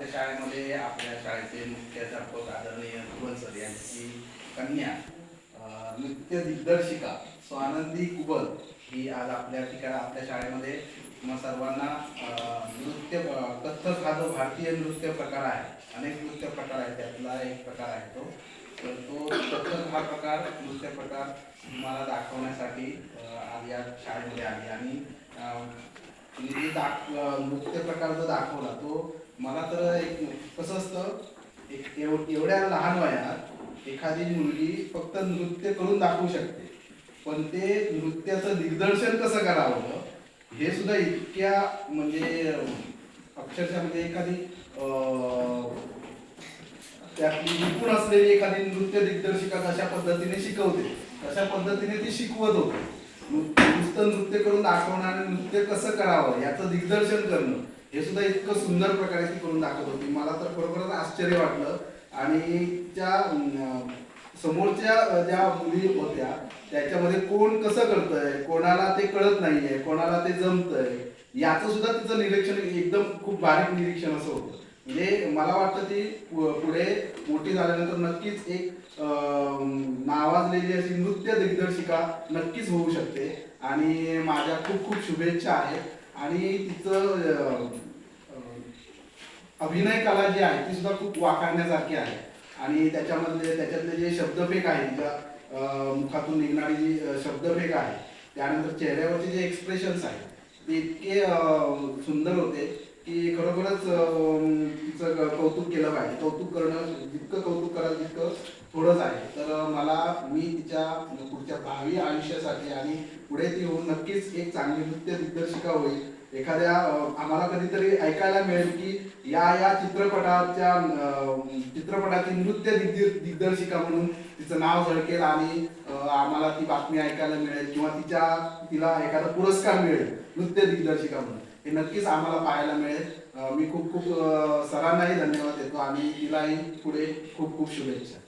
आपल्या शाळेमध्ये आपल्या शाळेचे मुख्याध्यापक आदरणीय कुबल सर यांची कन्या नृत्य दिग्दर्शिका स्वानंदी कुबल ही आज आपल्या ठिकाणी आपल्या शाळेमध्ये मग सर्वांना नृत्य कथ्थक हा जो भारतीय नृत्य प्रकार आहे अनेक नृत्य प्रकार आहेत त्यातला एक प्रकार आहे तो. तर तो कथ्थक हा प्रकार नृत्य प्रकार मला दाखवण्यासाठी आज या शाळेमध्ये आली. आणि दाख नृत्य प्रकार जो दाखवला तो मला तर एक कसं असतं एक एव- एवढ्या लहान वयात एखादी मुलगी फक्त नृत्य करून दाखवू शकते. पण ते नृत्याचं दिग्दर्शन कसं करावं हे सुद्धा इतक्या म्हणजे अक्षरशः म्हणजे एखादी त्यातली निपुण असलेली एखादी नृत्य दिग्दर्शिका कशा पद्धतीने शिकवते. तशा पद्धतीने ती शिकवत होते. नुसतं नृत्य करून दाखवणं आणि नृत्य कसं करावं याचं दिग्दर्शन करणं हे सुद्धा इतकं सुंदर प्रकारे ती करून दाखवत होती. मला तर खरोखरच आश्चर्य वाटलं. आणि त्या समोरच्या ज्या मुली होत्या त्याच्यामध्ये कोण कसं करतंय कोणाला ते कळत नाहीये कोणाला ते जमतंय याचं सुद्धा तिचं निरीक्षण एकदम खूप बारीक निरीक्षण असं होतं. म्हणजे मला वाटतं ती पुढे मोठी झाल्यानंतर नक्कीच एक नावाजलेली अशी नृत्य दिग्दर्शिका नक्कीच होऊ शकते. आणि माझ्या खूप खूप शुभेच्छा आहेत. आणि तिचं अभिनय कला जी आहे ती सुद्धा खूप वाखाणण्यासारखी आहे. आणि त्याच्यामधले त्याच्यातले जे शब्दफेक आहे तिच्या मुखातून निघणारी जी शब्दफेक आहे त्यानंतर चेहऱ्यावरचे जे एक्सप्रेशन्स आहेत ते इतके सुंदर होते. की खरोखरच तिचं कौतुक केलं पाहिजे. कौतुक करणं जितकं कौतुक कराल तितकं थोडंच आहे. तर मला मी तिच्या म्हणजे पुढच्या भावी आयुष्यासाठी आणि पुढे ती होऊन नक्कीच एक चांगली नृत्य दिग्दर्शिका होईल. एखाद्या आम्हाला कधीतरी ऐकायला मिळेल की या या चित्रपटाच्या अं, चित्रपटाची नृत्य दिग्दर्शिका म्हणून तिचं नाव झळकेल आणि आम्हाला ती बातमी ऐकायला मिळेल किंवा तिच्या तिला एखादा पुरस्कार मिळेल. नृत्य दिग्दर्शिका म्हणून. हे नक्कीच आम्हाला पाहायला मिळेल. मी खूप खूप सरांनाही धन्यवाद देतो आणि तिलाही पुढे खूप खूप शुभेच्छा.